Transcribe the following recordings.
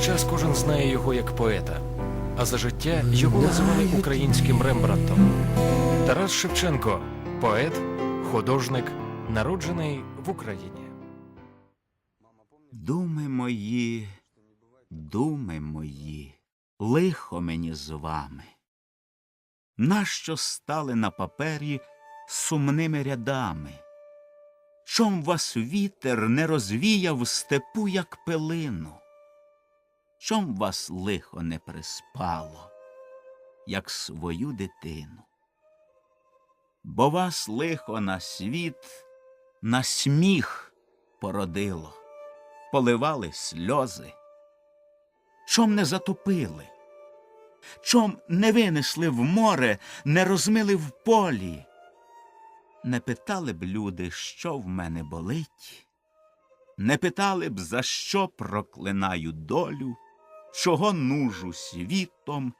час кожен знає його як поета, а за життя його називали українським Рембрандтом. Тарас Шевченко поет, художник, народжений в Україні. Думи мої, думи мої, лихо мені з вами. Нащо стали на папері сумними рядами? Чом вас вітер не розвіяв степу, як пилину? Чом вас лихо не приспало, як свою дитину? Бо вас лихо на світ, на сміх породило поливали сльози. Чом не затопили? Чом не винесли в море, не розмили в полі? Не питали б люди, що в мене болить, не питали б, за що проклинаю долю, чого нужу світом,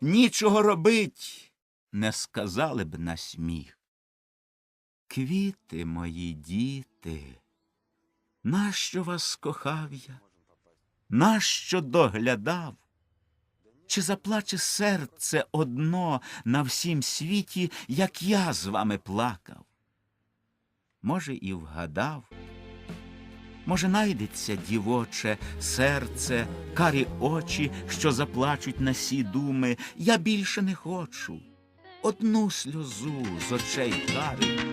нічого робить, не сказали б на сміх. Квіти мої діти. Нащо вас кохав я? Нащо доглядав? Чи заплаче серце одно на всім світі, як я з вами плакав? Може, і вгадав, може, найдеться дівоче серце, карі очі, що заплачуть на сі думи. Я більше не хочу. Одну сльозу з очей кари.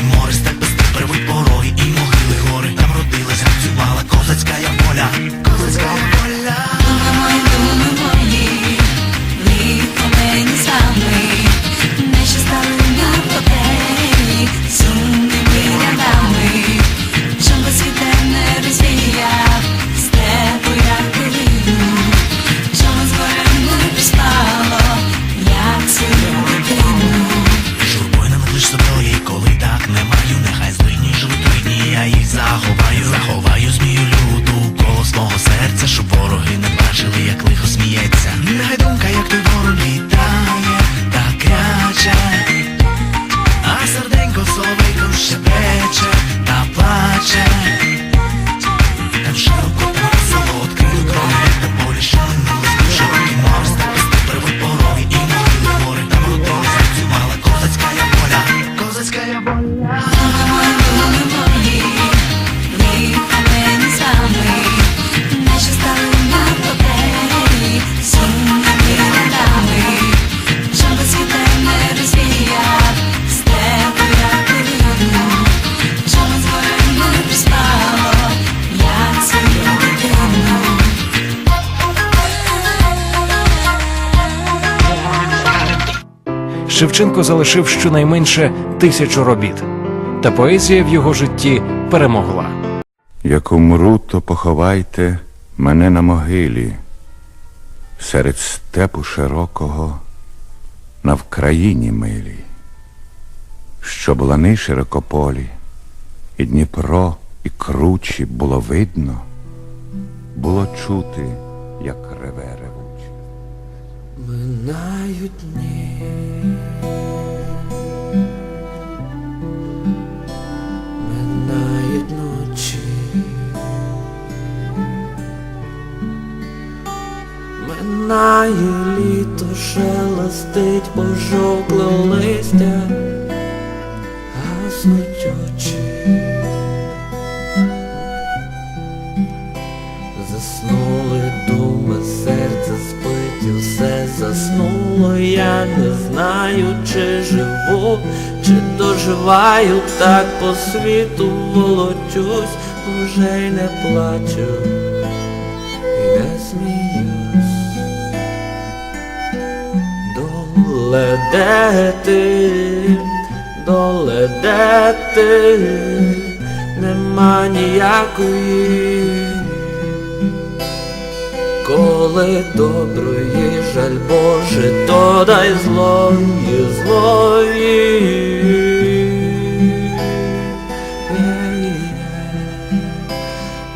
Широкий море, степ без приводь пороги заховаю змію люту коло свого серця, щоб вороги не бачили, як лихо сміється. Нехай думка, Шевченко залишив щонайменше тисячу робіт, та поезія в його житті перемогла. Як умру, то поховайте мене на могилі, серед степу широкого, на Вкраїні милій, щоб лани широкополі, і Дніпро, і кручі було видно, було чути, як реве ревуче. Минають дні. Минає літо, шелестить пожовкле листя, гаснуть очі. Заснули думи, серце спить, і все заснуло, я не знаю, чи живу, чи доживаю, так по світу волочусь, вже й не плачу і не сміюсь. Доле де ти, доле де ти, нема ніякої. Коли доброї жаль Боже, то дай злої, злої.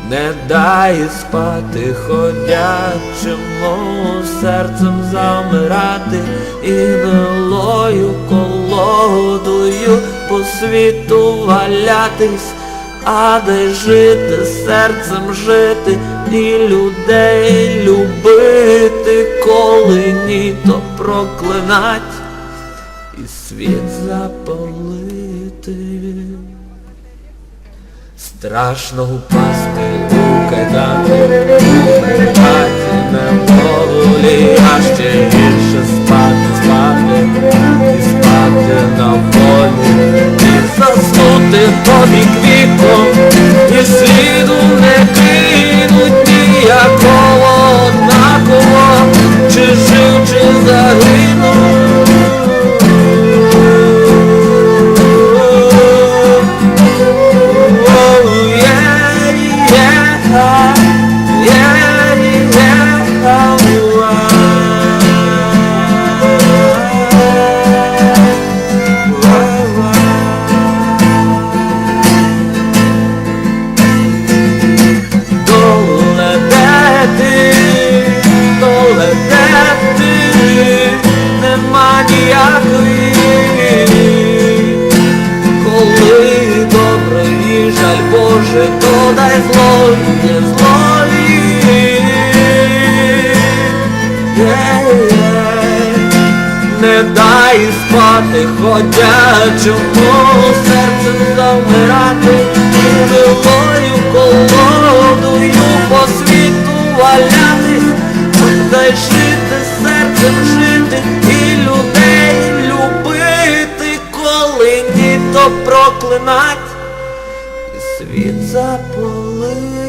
Не дай спати ходячому серцем замирати і милою колодою по світу валятись, а дай жити серцем жити і людей любити, коли ні, то проклинать і світ запалити. Страшно упасти у ніякої коли доброї жаль Боже, то дай злої, злої. Не дай спати ходячому серцем завмирати, милою колодою по світу валятись, дай жити серцем жити то проклинать і світ запалити.